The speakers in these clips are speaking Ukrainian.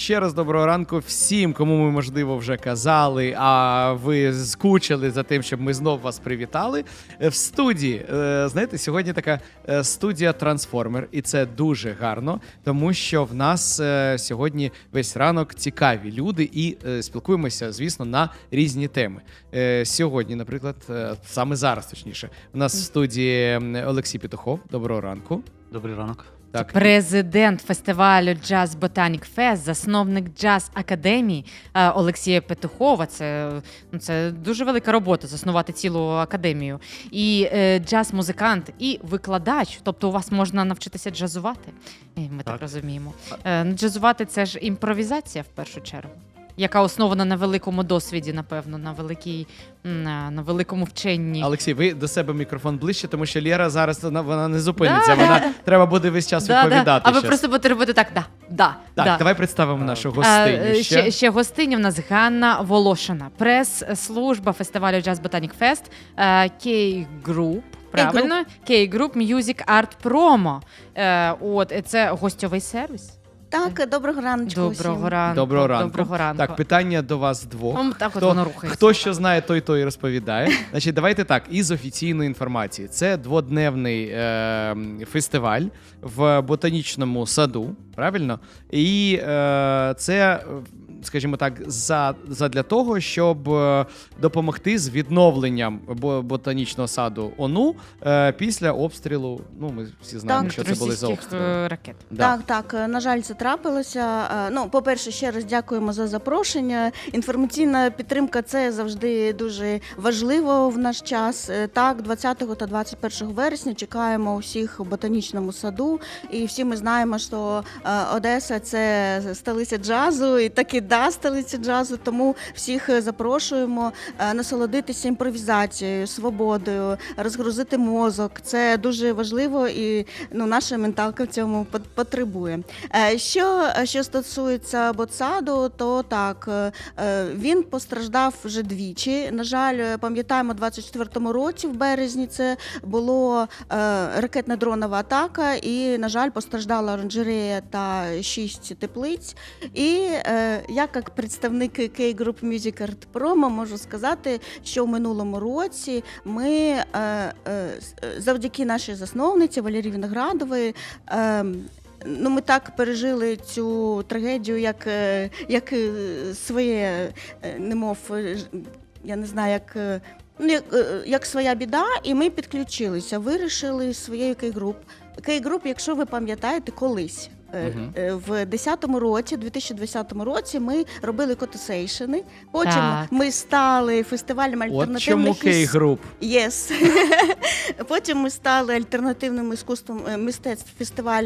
Ще раз доброго ранку всім, кому ми можливо вже казали, а ви скучили за тим, щоб ми знов вас привітали. Е, В студії, е, знаєте, сьогодні така е, студія Трансформер, і це дуже гарно, тому що в нас сьогодні весь ранок цікаві люди і спілкуємося, звісно, на різні теми. Сьогодні, наприклад, саме зараз, точніше, у нас в студії Олексій Петухов. Доброго ранку. Добрий ранок. Так, Президент фестивалю Джаз Ботанік Фест, засновник джаз академії е, Олексія Петухова. Це, ну, це дуже велика робота заснувати цілу академію. І е, джаз-музикант, і викладач. Тобто у вас можна навчитися джазувати. Ми так, Так. розуміємо. Е, ну, джазувати це ж імпровізація в першу чергу. Яка основана на великому досвіді, напевно, на великій на, на великому вченні. Олексій, ви до себе мікрофон ближче, тому що Лєра зараз вона, вона не зупиниться. Да. Вона треба буде весь час Да, відповідати. да. А ви щас. просто будете робити так, да, да, Так, да. давай представимо нашу гостиню. е, ще. ще, ще гостиня в нас Ганна Волошина, прес-служба фестивалю Jazz Botanic Fest, е, K-Group. Правильно, K-Group Music Art Promo. Е, От е, це гостьовий сервіс. Так, доброго раночку. Доброго всім. ранку. Доброго ранку. Доброго ранку. Так, питання до вас двох. Ом, так от хто, воно рухається. хто що знає, той той і розповідає. Значить, давайте так, із офіційної інформації. Це дводневний е, фестиваль в ботанічному саду, правильно? І е, це, скажімо так, за, задля того, щоб е, допомогти з відновленням бо- ботанічного саду ОНУ е, після обстрілу. Ну, ми всі знаємо, Так, що це були за обстріли. е, ракет. Да. Так, так, на жаль, це трапилося. Ну, по-перше, ще раз дякуємо за запрошення. Інформаційна підтримка це завжди дуже важливо в наш час. Так, 20 та 21 вересня чекаємо усіх у ботанічному саду. І всі ми знаємо, що Одеса це столиця джазу, і таки да, столиця джазу. Тому всіх е, запрошуємо е, насолодитися імпровізацією, свободою, розгрузити мозок. Це дуже важливо і ну, наша менталка в цьому потребує. Е, Що, що стосується Боцаду, то так, він постраждав вже двічі. На жаль, пам'ятаємо, у 24-му році, в березні, це було ракетна дронова атака, і, на жаль, постраждала оранжерея та шість теплиць. І е, я, як представник K-Group Music Art Promo, можу сказати, що в минулому році ми е, е, е, завдяки нашій засновниці Валерії Виноградової. Е, Ну, ми так пережили цю трагедію, як, як своє, немов, я не знаю, як, ну, як, як своя біда, і ми підключилися, вирішили своєю Кей-груп. Кей-груп, якщо ви пам'ятаєте, колись. Е, е, В 10-му році, 2020 році, ми робили котосейшени. Потім Так. ми стали фестивалем От чому альтернативних іс- Кей-груп. Єс. Потім ми стали альтернативним іскусством е, мистецтв фестиваль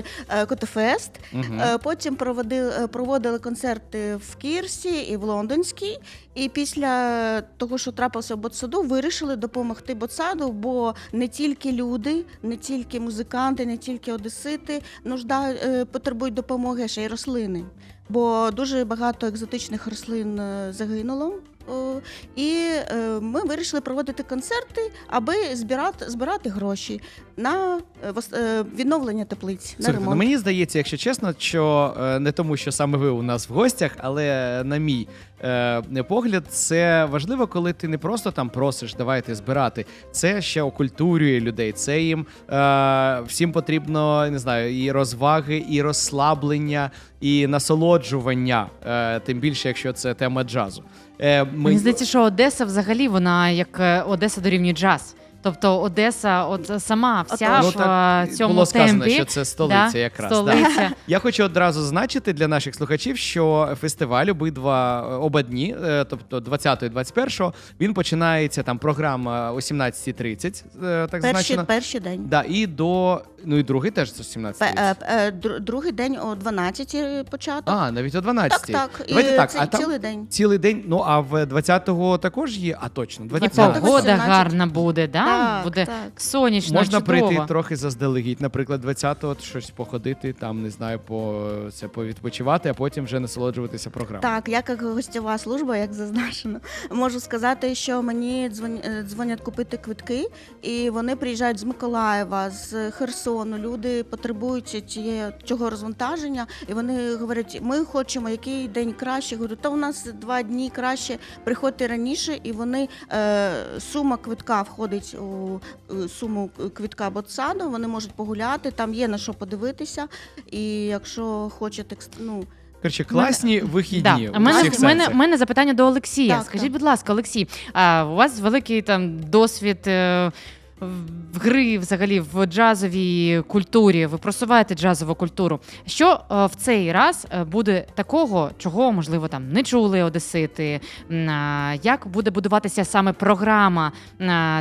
Котофест. Е, Потім проводили, проводили концерти в Кірсі і в Лондонській. І після того, що трапилося в Ботсаду, вирішили допомогти Ботсаду, бо не тільки люди, не тільки музиканти, не тільки одесити нужда е, потребують допомоги, ще й рослини. Бо дуже багато екзотичних рослин е, загинуло. І е, ми вирішили проводити концерти, аби збирати, збирати гроші на е, відновлення теплиць. на ремонт. ну мені здається, якщо чесно, що не тому, що саме ви у нас в гостях, але на мій погляд, це важливо, коли ти не просто там просиш, давайте збирати. Це ще окультурює людей. Це їм е, всім потрібно не знаю, і розваги, і розслаблення, і насолоджування. Е, тим більше, якщо це тема джазу. Е, ми... Мені здається, що Одеса взагалі вона як е, Одеса дорівнює джаз. Тобто Одеса, от сама вся Ну, в так, е, цьому було сказано, темпі. що це столиця да, якраз. да. Столиця. Я хочу одразу зазначити для наших слухачів, що фестиваль обидва оба дні, е, тобто 20 і 21, він починається там програма о 17.30, е, так Перший, зазначено. перший день. Да, і до ну і другий теж з 17.30. Е, е, дру- Другий день о 12 початок. А, навіть о 12. так, так. Давайте і так, це а там цілий день. Цілий день. Ну а в 20-го також є. А точно, І 20 20-го. погода 17. гарна буде, да? Так, Буде так. сонячно, Можна чудово. прийти трохи заздалегідь, наприклад, 20-го щось походити, там не знаю, по це повідпочивати, а потім вже насолоджуватися програмою. Так, я як гостєва служба, як зазначено, можу сказати, що мені дзвон- е, дзвонять купити квитки, і вони приїжджають з Миколаєва, з Херсону. Люди потребують тієї цього розвантаження, і вони говорять: ми хочемо який день краще. Говорю, то у нас два дні краще. Приходьте раніше, і вони е, сума квитка входить суму квитка ботсаду. Вони можуть погуляти, там є на що подивитися. І якщо хочете ну, Короче, класні вихідні. Да. у мене, всіх в мене, сенсах. мене запитання до Олексія. Так, Скажіть, так. будь ласка, Олексій, а у вас великий там досвід е, в гри взагалі в джазовій культурі. Ви просуваєте джазову культуру. Що е, в цей раз е, буде такого, чого можливо там не чули одесити? Як буде будуватися саме програма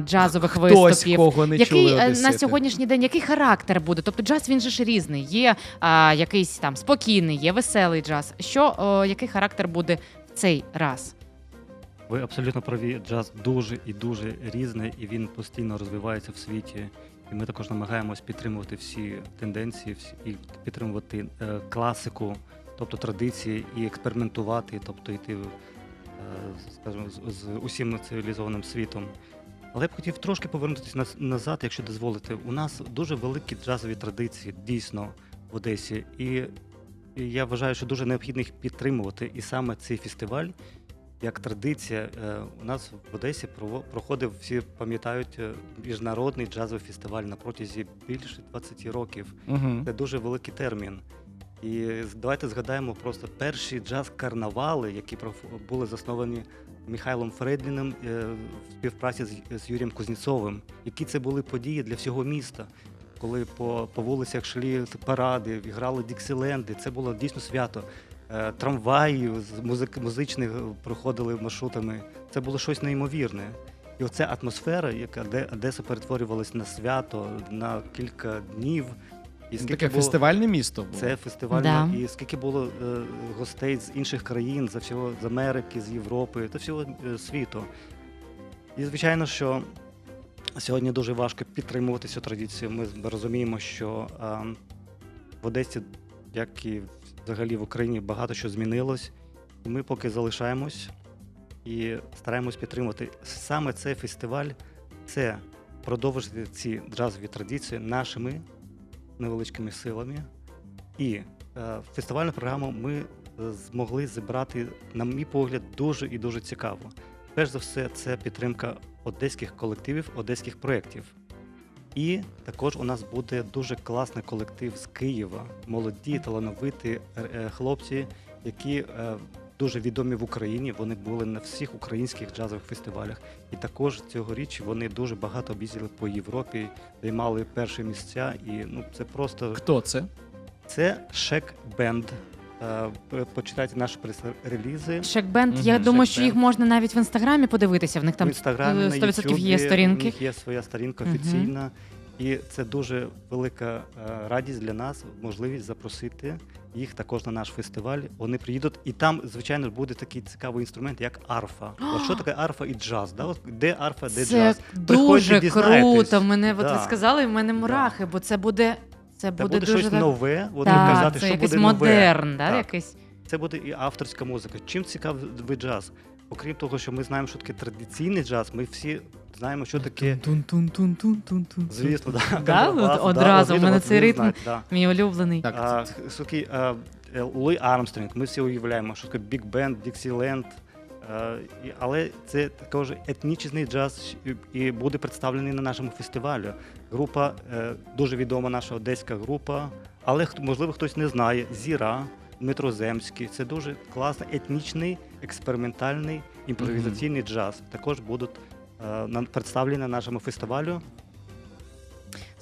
джазових Хтось, виступів? кого не який чули е, одесити. на сьогоднішній день який характер буде? Тобто джаз він же ж різний. Є а, якийсь там спокійний, є веселий джаз. Що о, який характер буде в цей раз? Ви абсолютно праві. Джаз дуже і дуже різний, і він постійно розвивається в світі. І ми також намагаємось підтримувати всі тенденції, всі і підтримувати е, класику, тобто традиції, і експериментувати, тобто йти, е, скажімо, з, з усім цивілізованим світом. Але я б хотів трошки повернутися наз- назад, якщо дозволите. У нас дуже великі джазові традиції, дійсно, в Одесі. І, і я вважаю, що дуже необхідно їх підтримувати. І саме цей фестиваль як традиція, е, у нас в Одесі проходив, всі пам'ятають, е, міжнародний джазовий фестиваль на протязі більше 20 років. Угу. Це дуже великий термін. І давайте згадаємо просто перші джаз-карнавали, які були засновані Михайлом Фредліним е, в співпраці з, з Юрієм Кузнєцовим. Які це були події для всього міста, коли по, по вулицях йшли паради, грали діксіленди. Це було дійсно свято. Е, Трамваї з музик, музичних е, проходили маршрутами. Це було щось неймовірне. І оця атмосфера, яка де Одеса перетворювалась на свято на кілька днів. І Таке було- фестивальне місто було. це фестиваль, Да. і скільки було е, гостей з інших країн, за всього з Америки, з Європи та всього е, світу. І звичайно, що сьогодні дуже важко підтримувати цю традицію. Ми розуміємо, що е, в Одесі, як і взагалі в Україні, багато що змінилось. Ми поки залишаємось і стараємось підтримувати. Саме цей фестиваль це продовжити ці джазові традиції нашими невеличкими силами. І е, фестивальну програму ми змогли зібрати, на мій погляд, дуже і дуже цікаво. Перш за все, це підтримка одеських колективів, одеських проєктів. І також у нас буде дуже класний колектив з Києва, молоді, талановиті е, хлопці, які е, дуже відомі в Україні. Вони були на всіх українських джазових фестивалях. І також цьогоріч вони дуже багато об'їздили по Європі, займали перші місця. І ну це просто Хто це? це Шек Бенд. Е, Почитайте наші прес-релізи. Шекбенд, я Мгм, думаю, що Шекбенд. їх можна навіть в інстаграмі подивитися. В них там в інстаграмі, е, на 100% є Ютубі, сторінки. У них є своя сторінка Мгм. офіційна. І це дуже велика е, радість для нас, можливість запросити їх також на наш фестиваль. Вони приїдуть, і там, звичайно, буде такий цікавий інструмент, як арфа. От що таке арфа і джаз? Да? От де арфа, де Це джаз? дуже дізнаєтесь. круто. Мене от Да. ви сказали, і в мене мурахи, бо це буде. Це Це буде, буде, дуже щось так- нове. Вони Так, казати, це що якийсь буде нове. да, Так. якийсь. Це буде і авторська музика. Чим цікавий джаз? Окрім того, що ми знаємо, що таке традиційний джаз, ми всі знаємо, що таке. Тун-тун-тун-тун-тун-тун. Звісно. Да? одразу, в мене цей ритм. Мій улюблений. Так, е, Луї Армстронг, ми всі уявляємо, що таке Бік Бенд, Діксіленд. Е, Але це також етнічний джаз і- буде представлений на нашому фестивалі. Група е, дуже відома, наша одеська група, але можливо хтось не знає. Зіра, Дмитро Земський. Це дуже класний етнічний, експериментальний імпровізаційний джаз. Також будуть е, представлені на нашому фестивалю.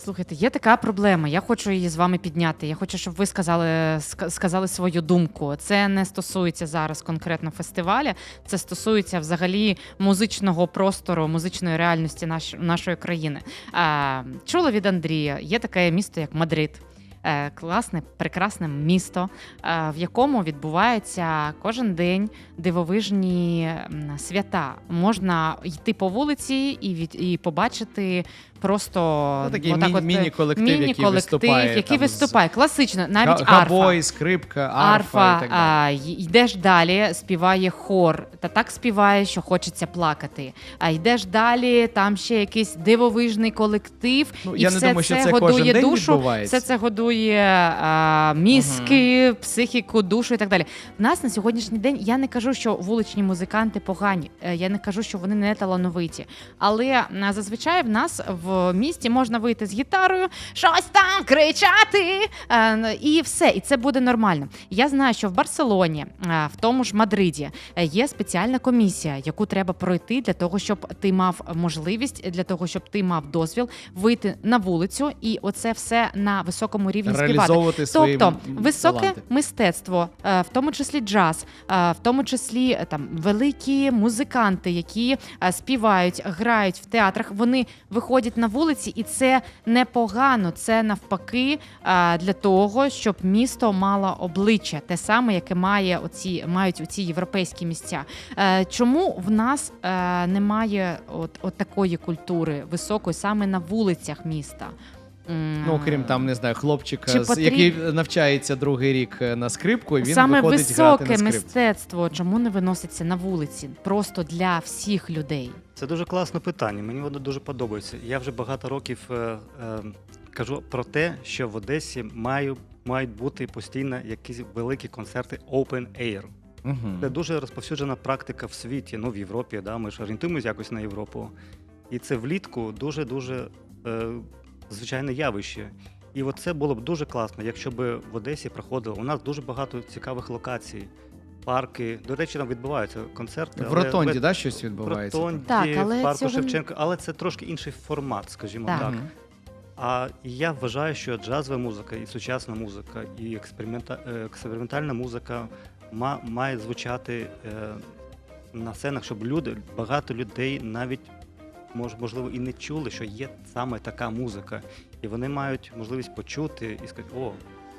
Слухайте, є така проблема. Я хочу її з вами підняти. Я хочу, щоб ви сказали, сказали свою думку. Це не стосується зараз конкретно фестиваля, це стосується взагалі музичного простору, музичної реальності наш, нашої країни. Чула від Андрія, є таке місто, як Мадрид. е, класне, прекрасне місто, е, в якому відбуваються кожен день дивовижні свята. Можна йти по вулиці і від і побачити просто Ну, такий отак от, е, міні-колектив, який міні-колектив, виступає який там виступає класично, навіть Га- арфа. Габой, скрипка, арфа, Арфа, і так далі. а, й- йдеш далі, співає хор, та так співає, що хочеться плакати. А йдеш далі, там ще якийсь дивовижний колектив, Ну, і я не все думаю, що це годує день душу, відбувається. все це годує а, мізки, психіку, душу і так далі. В нас на сьогоднішній день я не кажу, що вуличні музиканти погані. е, Я не кажу, що вони не талановиті. Але а, зазвичай в нас в місті можна вийти з гітарою, щось там кричати, е, і все, і це буде нормально. Я знаю, що в Барселоні, е, в тому ж Мадриді, е, є спеціальна комісія, яку треба пройти для того, щоб ти мав можливість, для того, щоб ти мав дозвіл вийти на вулицю, і оце все на високому рівні співати. Тобто високе таланти. мистецтво, в тому числі джаз, в тому числі там великі музиканти, які співають, грають в театрах, вони виходять на вулиці, і це непогано. Це навпаки для того, щоб місто мало обличчя, те саме, яке має оці мають оці європейські місця. Е, Чому в нас е, немає от, от такої культури високої саме на вулицях міста? Ну, окрім там, не знаю, хлопчика, Чи з- потріб- який навчається другий рік е, на скрипку, і він Саме виходить грати на високе скрипці. мистецтво, чому не виноситься на вулиці? Просто для всіх людей. Це дуже класне питання. Мені воно дуже подобається. Я вже багато років е, е, кажу про те, що в Одесі маю, мають бути постійно якісь великі концерти open air. Мгм. Це дуже розповсюджена практика в світі, ну в Європі, да, ми ж орієнтуємося якось на Європу. І це влітку дуже-дуже е, звичайне явище. І от це було б дуже класно, якщо б в Одесі проходило. У нас дуже багато цікавих локацій, парки. До речі, там відбуваються концерти. В ротонді, да, щось в відбувається? Ротонді, Так, але в парку цього Шевченка, але це трошки інший формат, скажімо Так. так. А я вважаю, що джазова музика, і сучасна музика, і е, експериментальна музика ма... має звучати е, на сценах, щоб люди, багато людей навіть мож, можливо і не чули, що є саме така музика. І вони мають можливість почути і сказати, о,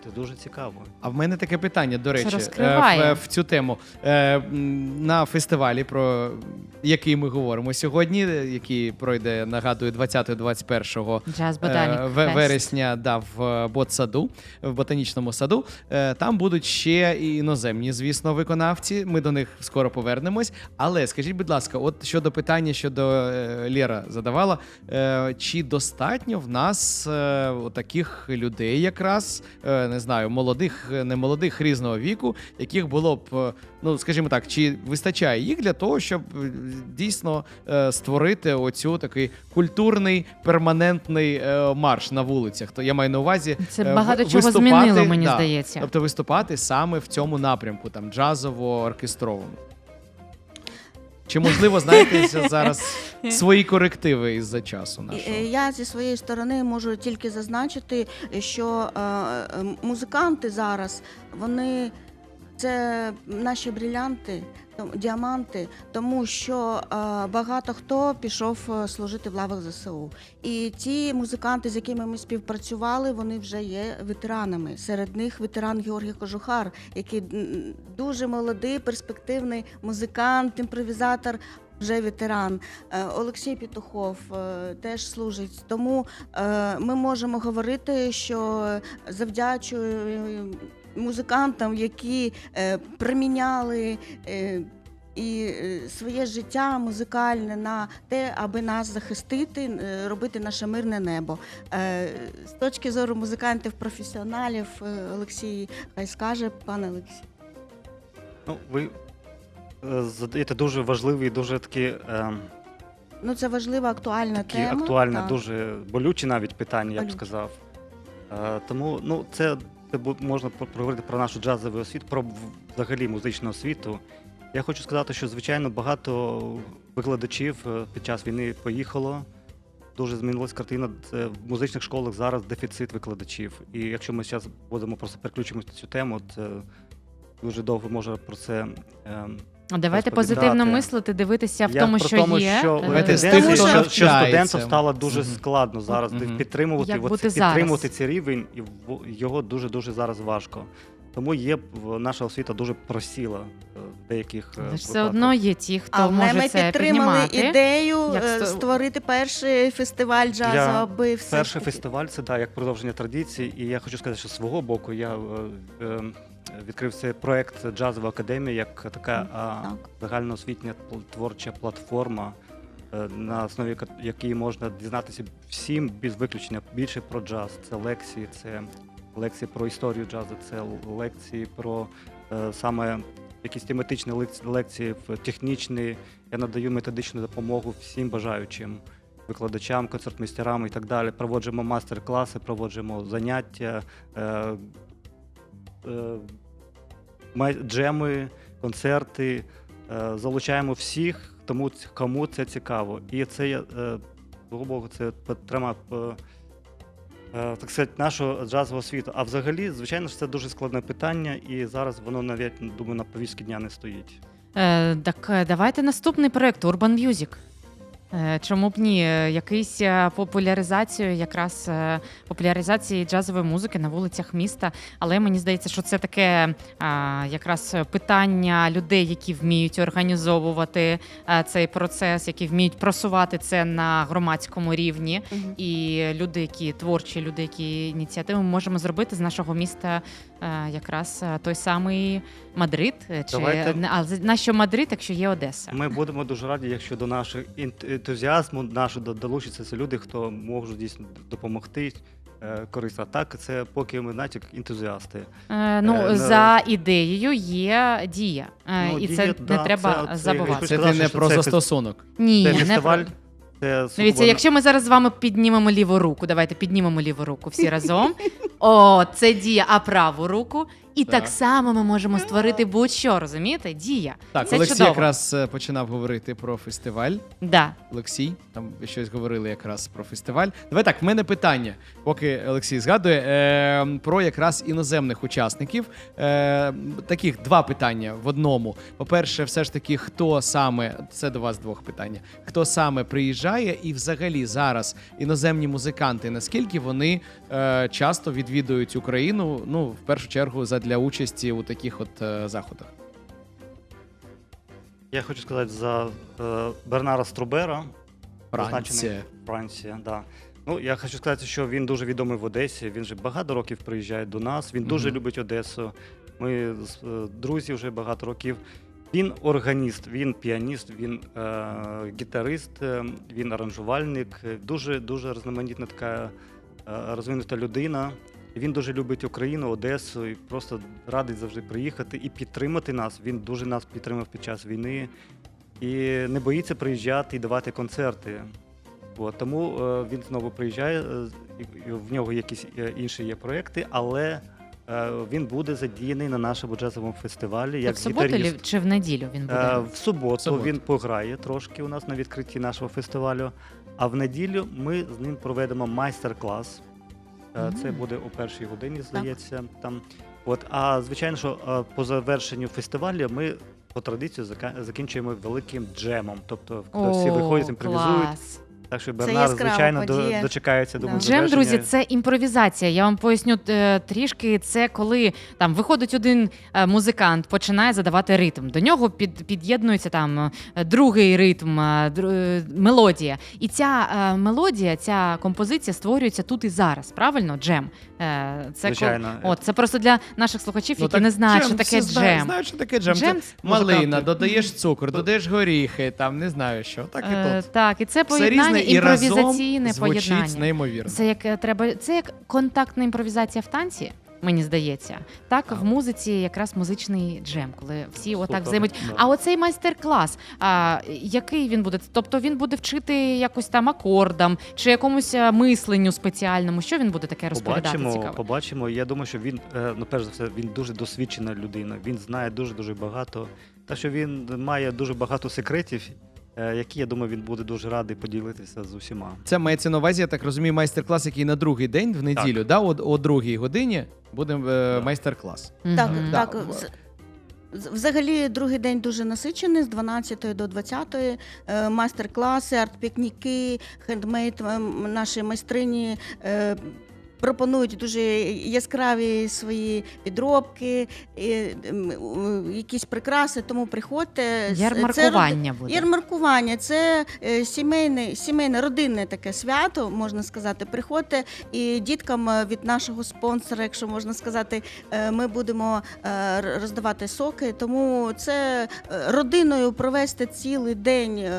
це дуже цікаво. А в мене таке питання, до речі, е, в, в цю тему. Е, На фестивалі, про який ми говоримо сьогодні, е, який пройде, нагадую, 20-21 Джаз е, Ботанік ве- вересня да, в ботсаду, в ботанічному саду. Там будуть ще і іноземні, звісно, виконавці. Ми до них скоро повернемось. Але скажіть, будь ласка, от щодо питання, щодо Лєра задавала, чи достатньо в нас таких людей, якраз не знаю, молодих, немолодих не молодих різного віку, яких було б, е, ну скажімо так, чи вистачає їх для того, щоб е, дійсно е, створити оцю такий культурний перманентний е, марш на вулицях? То я маю на увазі Це е, багато чого змінило, мені да, здається. Тобто виступати саме в цьому напрямку, там джазово-оркестровому. Чи можливо знаєте зараз свої корективи із-за часу нашого? е, Я зі своєї сторони можу тільки зазначити, що е, е, музиканти зараз вони це наші брилянти, там, діаманти, тому що е, багато хто пішов е, служити в лавах ЗСУ. І ті музиканти, з якими ми співпрацювали, вони вже є ветеранами. Серед них ветеран Георгій Кожухар, який дуже молодий, перспективний музикант, імпровізатор. Вже ветеран Е, Олексій Петухов е, теж служить. Тому ми можемо говорити, що завдячуємо музикантам, які е, приміняли. е, І е, своє життя музикальне на те, аби нас захистити, е, робити наше мирне небо. Е, З точки зору музикантів, професіоналів, е, Олексій хай скаже, пане Олексій. Ну, ви е, задаєте дуже важливі, дуже такі. Е, Ну це важлива, актуальна такі тема. актуальне, так. дуже болючі навіть питання, я б Болючі. сказав. Е, тому ну, це, можна проговорити про нашу джазову освіту, про взагалі музичну освіту. Я хочу сказати, що звичайно багато викладачів е, під час війни поїхало. Дуже змінилась картина. Це в музичних школах зараз дефіцит викладачів. І якщо ми зараз будемо просто переключимося на цю тему, це дуже довго може про це ем, Давайте позитивно мислити, дивитися в Я тому, про що тому, є. що е, Давайте з хто що, що навчається. студентам стало дуже складно зараз Мгм. підтримувати, Як оце- бути підтримувати цей рівень, і в- його дуже дуже зараз важко. Тому є в- наша освіта дуже просіла е, в деяких е, Але ж все випадках. одно є ті, хто Але може ми це підтримали піднімати. ідею Як е, сто- створити перший фестиваль джазу, аби все Перший фестиваль це да, як продовження традицій. І я хочу сказати, що з свого боку я е, е, відкрив цей проект Джазова академія як така а, загальноосвітня творча платформа, е, на основі якої можна дізнатися всім без виключення більше про джаз. Це лекції, це лекції про історію джазу, це лекції про е, саме якісь тематичні лек- лекції, технічні. Я надаю методичну допомогу всім бажаючим викладачам, концертмейстерам і так далі. Проводжимо мастер-класи, проводжимо заняття, е, джеми, концерти. Е, залучаємо всіх, тому кому це цікаво. І це є, е, глибоко, це підтримка е, е, так сказати, нашого джазового світу. А взагалі, звичайно ж, це дуже складне питання, і зараз воно навіть, думаю, на повістки дня не стоїть. Е, так е, давайте наступний проект Urban Music. Е, Чому б ні? Е, Якийсь е, популяризацію, якраз популяризації джазової музики на вулицях міста. Але мені здається, що це таке якраз питання людей, які вміють організовувати цей процес, які вміють просувати це на громадському рівні. Мгм. І люди, які творчі, люди, які ініціативи, ми можемо зробити з нашого міста якраз е, той самий Мадрид. е, Чи Давайте. а на що Мадрид, якщо є Одеса? Ми будемо дуже раді, якщо до нашого ентузіазму нашого долучаться це люди, хто можуть дійсно допомогти. е, Корисно. Так, це поки ми знаєте, як ентузіасти. Е, ну Е, за ідеєю є дія, Е, Ну, і дія, це не треба це- це- забувати. Це сказав, ти не про застосунок. Ні, Це не про... Це Дивіться, якщо ми зараз з вами піднімемо ліву руку, давайте піднімемо ліву руку всі разом. О, це дія, а праву руку. І так Так. само ми можемо створити будь-що, розумієте? Дія. Так, це Олексій чудово. якраз е, починав говорити про фестиваль. Да. Олексій, там щось говорили якраз про фестиваль. Давай так, в мене питання, поки Олексій згадує, е, про якраз іноземних учасників. Е, таких два питання в одному. По-перше, все ж таки, хто саме, це до вас двох питання, хто саме приїжджає, і взагалі зараз іноземні музиканти, наскільки вони е, часто відвідують Україну, ну, в першу чергу, задля участі у таких от е, заходах. Я хочу сказати за е, Бернара Струбера. Франція. Франція, да. Ну, я хочу сказати, що він дуже відомий в Одесі. Він вже багато років приїжджає до нас. Він дуже Мгм. любить Одесу. Ми з- е, друзі вже багато років. Він органіст, він піаніст, він е, гітарист, е, він аранжувальник. е, Дуже дуже різноманітна така е, розвинута людина. Він дуже любить Україну, Одесу і просто радий завжди приїхати і підтримати нас. Він дуже нас підтримав під час війни і не боїться приїжджати і давати концерти. От, тому е, він знову приїжджає, е, і- в нього якісь е, інші є проекти, але е, він буде задіяний на нашому джазовому фестивалі як в суботу гітаріст. лі- чи в неділю він буде? Е, в суботу В суботу. він пограє трошки у нас на відкритті нашого фестивалю. А в неділю ми з ним проведемо майстер-клас. Е, Це буде о першій годині, здається. Там. От, а звичайно, що е, по завершенню фестивалю ми по традиції зака- закінчуємо великим джемом. Тобто коли всі О, виходять, імпровізують. клас. Так що Бернар, яскрава звичайно, до, подія. дочекається думаю, Да. Джем, завершення. друзі, це імпровізація. Я вам поясню е, трішки. Це коли там виходить один е, музикант, починає задавати ритм. До нього під, під'єднується там е, другий ритм, е, дру- е, мелодія. І ця е, мелодія, ця композиція створюється тут і зараз. Правильно, джем. Е, це кол- Звичайно. От це просто для наших слухачів, Ну, які так не знають, джем, що таке джем. Знають, що таке джем. Джем Це малина, музиканти. додаєш цукор, додаєш горіхи, там не знаю що. Так і Е, тут. так, і це Все поєднання, разом імпровізаційне звучить поєднання. неймовірно. Це як е, треба, це як контактна імпровізація в танці. Мені здається, так Так. в музиці якраз музичний джем, коли всі отак да. А оцей майстер-клас, а, який він буде? Тобто він буде вчити якось там акордам чи якомусь е, мисленню спеціальному. Що він буде таке розповідати? Побачимо, Цікаво. побачимо. Я думаю, що він, е, ну перш за все, він дуже досвідчена людина. Він знає дуже дуже багато. Так що він має дуже багато секретів, е, які я думаю, він буде дуже радий поділитися з усіма. Це мається на увазі, я так розумію, майстер-клас, який на другий день в неділю, да, о, о другій годині буде е, майстер-клас. Так, Мгм. Да. так. взагалі другий день дуже насичений з 12 до 20. Е, майстер-класи, арт-пікніки, хендмейд, наші майстрині. Пропонують дуже яскраві свої підробки, якісь прикраси, тому приходьте. Це Ярмаркування роди- буде. Ярмаркування це е, сімейне, сімейне родинне таке свято, можна сказати. Приходьте і діткам е, від нашого спонсора, якщо можна сказати, е, ми будемо роздавати соки. Тому це родиною провести цілий день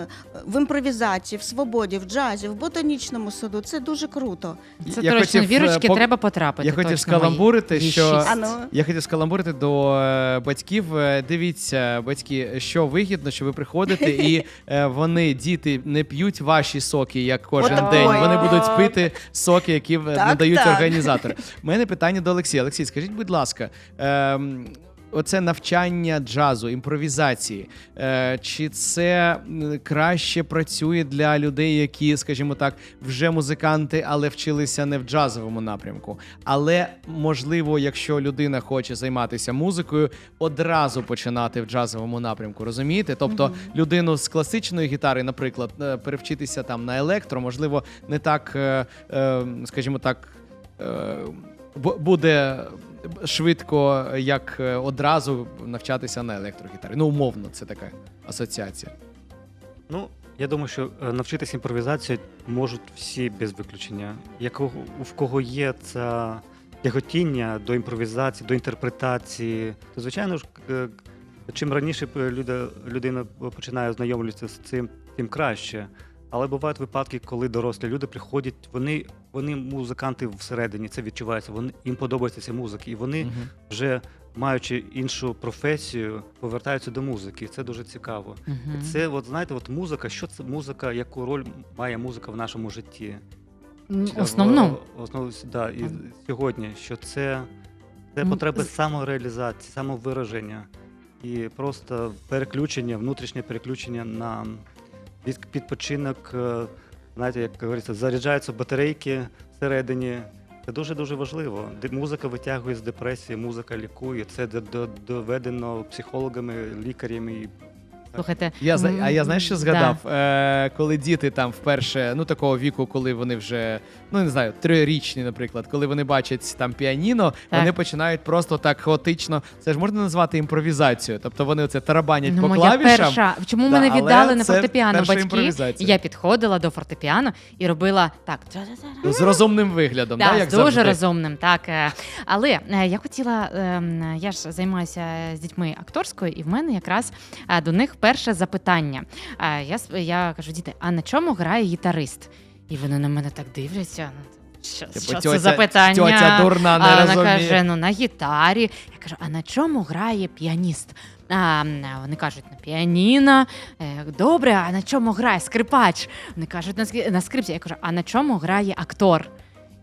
в імпровізації, в свободі, в джазі, в ботанічному саду. Це дуже круто. Це Я точно хотів, е, вірочки пок- треба потрапити. Я хотів точно, мої. скаламбурити, Є що. А ну. я хотів скаламбурити до е, батьків. Е, Дивіться, батьки, що вигідно, що ви приходите, і е, вони, діти, не п'ють ваші соки як кожен Отак. день. Вони будуть пити соки, які в- Так, надають так. організатори. У мене питання до Олексія. Олексій, скажіть, будь ласка. ем, Оце навчання джазу, імпровізації. Е, чи це краще працює для людей, які, скажімо так, вже музиканти, але вчилися не в джазовому напрямку? Але можливо, якщо людина хоче займатися музикою, одразу починати в джазовому напрямку, розумієте? Тобто людину з класичної гітари, наприклад, е, перевчитися там на електро, можливо, не так, е, е, скажімо так. е, Буде швидко, як е, одразу навчатися на електрогітарі. Ну, умовно, це така асоціація. Ну, я думаю, що е, навчитися імпровізації можуть всі без виключення. Якого в кого є це тяготіння до імпровізації, до інтерпретації, то звичайно ж, е, чим раніше людина починає знайомитися з цим, тим краще. Але бувають випадки, коли дорослі люди приходять, вони, вони музиканти всередині, це відчувається. Вони їм подобається ця музика, і вони Мгм. вже маючи іншу професію, повертаються до музики. Це дуже цікаво. Мгм. Це, от знаєте, от музика, що це музика, яку роль має музика в нашому житті? М, Основну. Основну, да, і сьогодні, що це, це М, потреба з- самореалізації, самовираження і просто переключення, внутрішнє переключення на від, відпочинок. е, Знаєте, як говориться, заряджаються батарейки всередині. Це дуже дуже важливо. Музика витягує з депресії, музика лікує. Це до- до- доведено психологами, лікарями. Слухайте, Я зна- а я знаєш, що да. згадав? Е, коли діти там вперше, ну такого віку, коли вони вже, ну не знаю, трирічні, наприклад, коли вони бачать там піаніно, Так. вони починають просто так хаотично. Це ж можна назвати імпровізацією. Тобто вони оце тарабанять Ну, по моя клавішам. перша. Чому Да, мене але віддали на це фортепіано перша батьки? імпровізація. Я підходила до фортепіано і робила так. З розумним виглядом, да, Да, як з дуже завжди. розумним, так. е. Але е, я хотіла, ем, я ж займаюся з дітьми акторською, і в мене якраз е, до них перше запитання. Я, я кажу, діти, а на чому грає гітарист? І вони на мене так дивляться. ну, Що, Типу, що тьотя- це за питання? тьотя дурна, не а вона розуміє. каже: ну на гітарі. Я кажу, а на чому грає піаніст? А, м, вони кажуть, на піаніно. Е, Добре, а на чому грає скрипач? Вони кажуть, на, ск- на скрипці. Я кажу, а на чому грає актор?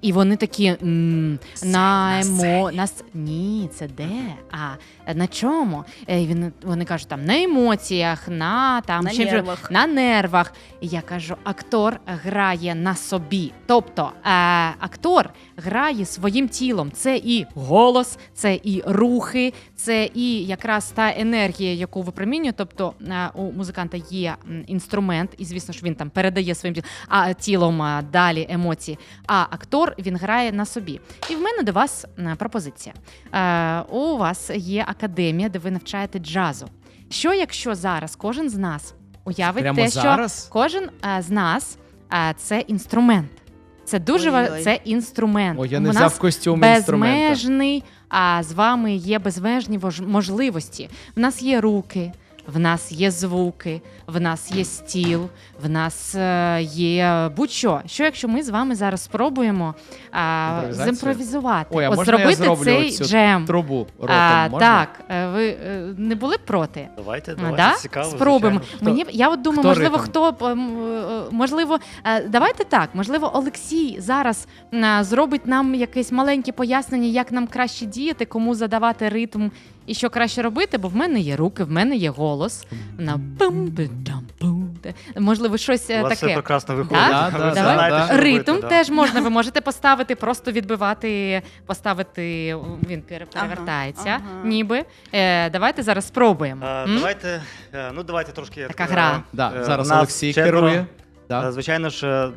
І вони такі м, на емо... на с- Ні, це де? А на чому? Е, і він, вони кажуть, там на емоціях, на там На чим же- нервах. на нервах. І я кажу, актор грає на собі. Тобто е, актор грає своїм тілом. Це і голос, це і рухи, це і якраз та енергія, яку випромінює. Тобто е, у музиканта є м, інструмент, і звісно ж він там передає своїм тілом, а тілом а, далі емоції. А актор він грає на собі. І в мене до вас е, пропозиція. Е, у вас є академія, де ви навчаєте джазу. Що якщо зараз кожен з нас уявить Прямо те, зараз? що кожен е, з нас е, це інструмент. Це дуже Ой-ой. це інструмент. О, я У не нас взяв костюм безмежний, а з вами є безмежні можливості. В нас є руки, в нас є звуки, в нас є стіл, в нас е, є будь-що. Що якщо ми з вами зараз спробуємо а, Імпровізацію? зімпровізувати, Ой, а От можна я зробити зроблю цей цю джем? Трубу ротом А, можна? так, е, ви е, не були б проти? Давайте, А, давайте да? цікаво. Спробуємо. звичайно. Мені я от думаю, хто можливо, ритм? хто б, ем, е, можливо, е, давайте так. Можливо, Олексій зараз е, зробить нам якесь маленьке пояснення, як нам краще діяти, кому задавати ритм і що краще робити, бо в мене є руки, в мене є голос. На бум бам можливо, щось е, У вас все прекрасно виходить. Да, да, да, знаєте, да. що робити, Ритм да. теж можна, ви можете поставити, просто відбивати, поставити, він пере- перевертається, ага. ніби. Е, давайте зараз спробуємо. А, М? Давайте, е, ну давайте трошки. Така е, гра. Да, е, зараз нас Олексій четверо. керує. Да. Е, Звичайно ж, е,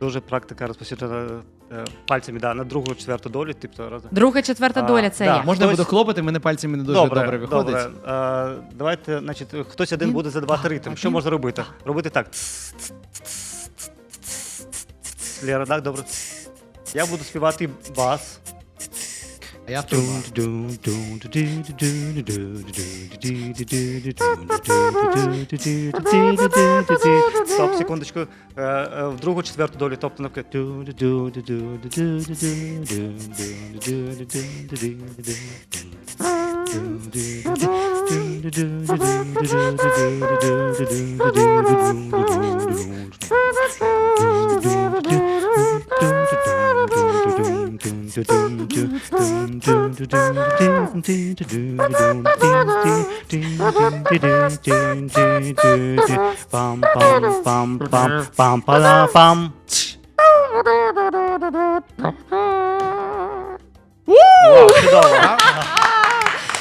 дуже практика розпосюджена е, пальцями да, на другу, четверту долю. Тобто, раз- Друга, четверта А, доля це да. як? Можна я хтось- буду хлопати, мене пальцями не дуже добре, виходить. Добре. Е, давайте, значить, хтось один Він- буде задавати ритм. Що можна робити? Робити так. Лера, так, добре. Я буду співати бас. А я труба. Стоп, секундочку. Е, е, В другу, четверту долю, Bum bum bum bum bum ba bum. Woo! 哇，知道了。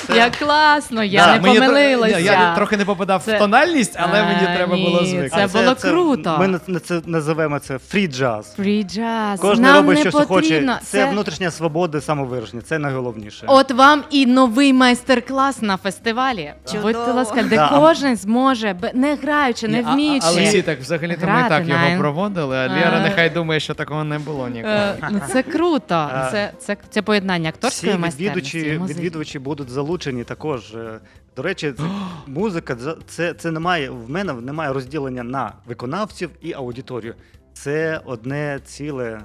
Чудово. Як класно, я Да, не Мені тро- помилилася. Ні, Я трохи не попадав Це- в тональність, але мені А, треба ні, було це звикнути. А було круто. Ми на- на це називаємо це фрі джаз. Free jazz. Кожен Нам робить, не що хоче. потрібно. Це, внутрішня свобода, самовираження. Це найголовніше. От вам і новий майстер-клас на фестивалі. Чудово. Будьте ласка, де Да. кожен зможе, бе- не граючи, не вміючи. Олексій, так взагалі то ми так його проводили, а Лера Е. нехай думає, що такого не було ніколи. Е, ну це круто. Це, це, це поєднання акторської Всі майстерності. і відвідувачі, музики. відвідувачі будуть залучені також. Е, До речі, це- музика це, це немає в мене немає розділення на виконавців і аудиторію. Це одне ціле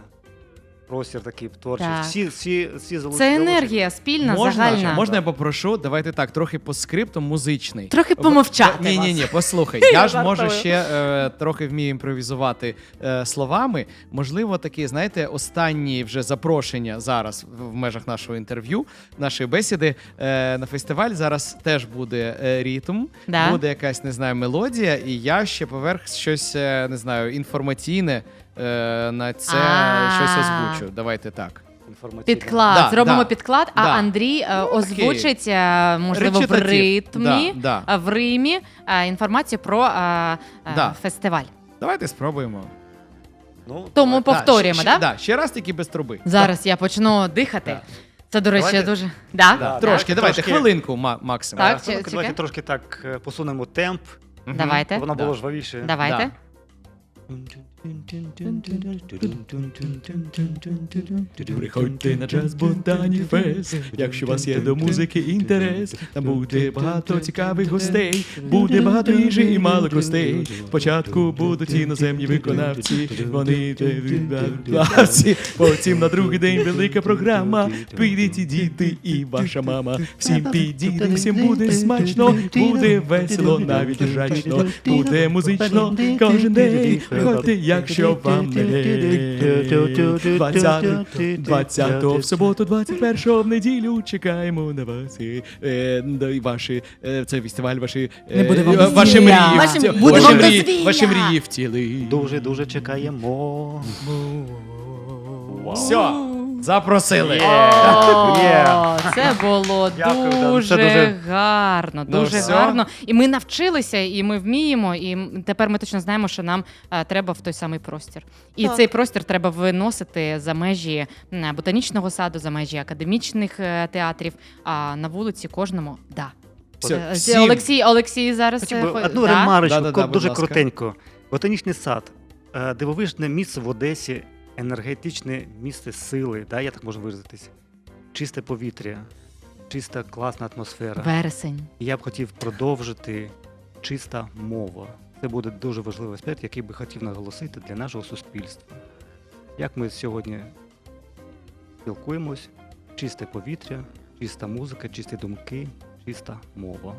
простір такий творчий. Так. Всі, всі, всі залучені. Це енергія спільна, загальна. можна я попрошу, давайте так, трохи по скрипту музичний. Трохи помовчати Ні, ні, ні, послухай. Я ж можу ще е, трохи вмію імпровізувати е, словами. Можливо, такі, знаєте, останні вже запрошення зараз в в межах нашого інтерв'ю, нашої бесіди е, на фестиваль. Зараз теж буде е, ритм, Да. буде якась не знаю мелодія, і я ще поверх щось е, не знаю інформаційне е, на це А. щось озвучу. Давайте так. Підклад. Да, Зробимо да. підклад, а Да. Андрій е, озвучить, е, можливо, в Речитатив. ритмі, Да, да. е, в римі е, інформацію про е, е, Да. фестиваль. Давайте спробуємо. Ну, Тому давай. повторюємо, ще, так? Да, ще раз тільки без труби. Зараз я почну дихати. Так. Це, до речі, Давайте. дуже. Да? Да. Трошки, давайте, трошки. хвилинку ма- максимум. Так, чи- Давайте чекай. трошки так е, посунемо темп, Мгм. Давайте. щоб воно Да. було жвавіше. Давайте. Приходьте на джаз Ботані Фест, якщо у вас є до музики інтерес, там буде багато цікавих гостей, буде багато їжі і мало костей. Спочатку будуть іноземні виконавці, вони класі, потім на другий день велика програма. Підіть і діти, і ваша мама. Всім підійде, всім буде смачно, буде весело, навіть ржачно, буде музично кожен день. Приходьте, якщо вам не лінь. 20, 20 в суботу, 21 в неділю чекаємо на вас. І, е, да, і ваші, е, це фестиваль, ваші, е, Не буде вам е, ваші дозвілля. мрії. Ваші- буде ваші вам мрії- дозвілля. Ваші мрії втіли. Дуже дуже чекаємо. Все, запросили. О, Це було Дякую, да, це дуже дуже- гарно, Ну, дуже все. гарно. І ми навчилися, і ми вміємо, і тепер ми точно знаємо, що нам е, треба в той самий простір. І Так. цей простір треба виносити за межі м, ботанічного саду, за межі академічних е, театрів. А на вулиці кожному да. Все, Е, всім. Олексій, Олексій зараз Хотів е, хо- одну да? ремарочку, Да-да-да, ко- будь дуже ласка. крутенько. Ботанічний сад. Е, Дивовижне місце в Одесі, енергетичне місце сили, да, я так можу виразитись. Чисте повітря, чиста класна атмосфера. Вересень. І я б хотів продовжити чиста мова. Це буде дуже важливий аспект, який би хотів наголосити для нашого суспільства. Як ми сьогодні спілкуємось, чисте повітря, чиста музика, чисті думки, чиста мова.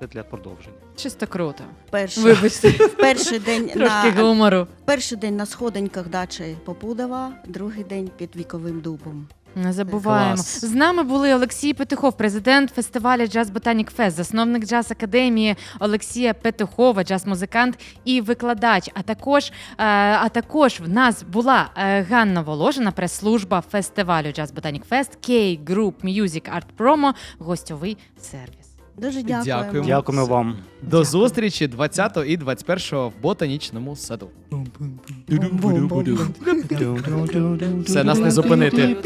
Це для продовження. Чисто круто. Перший, Вибачте, в перший день трошки на гумору. перший день на сходинках дачі Попудова, другий день під віковим дубом. Не забуваємо. Клас. З нами були Олексій Петухов, президент фестивалю Джаз Ботанік Фест, засновник джаз академії Олексія Петухова, джаз-музикант і викладач. А також, е, а також в нас була е, Ганна Воложина, прес-служба фестивалю Джаз Ботанік Фест, K Group Music Art Promo, гостьовий сервіс. Дуже дякуємо. Дякуємо. Дякуємо вам. До зустрічі 20 і 21 в ботанічному саду. Все, нас не зупинити.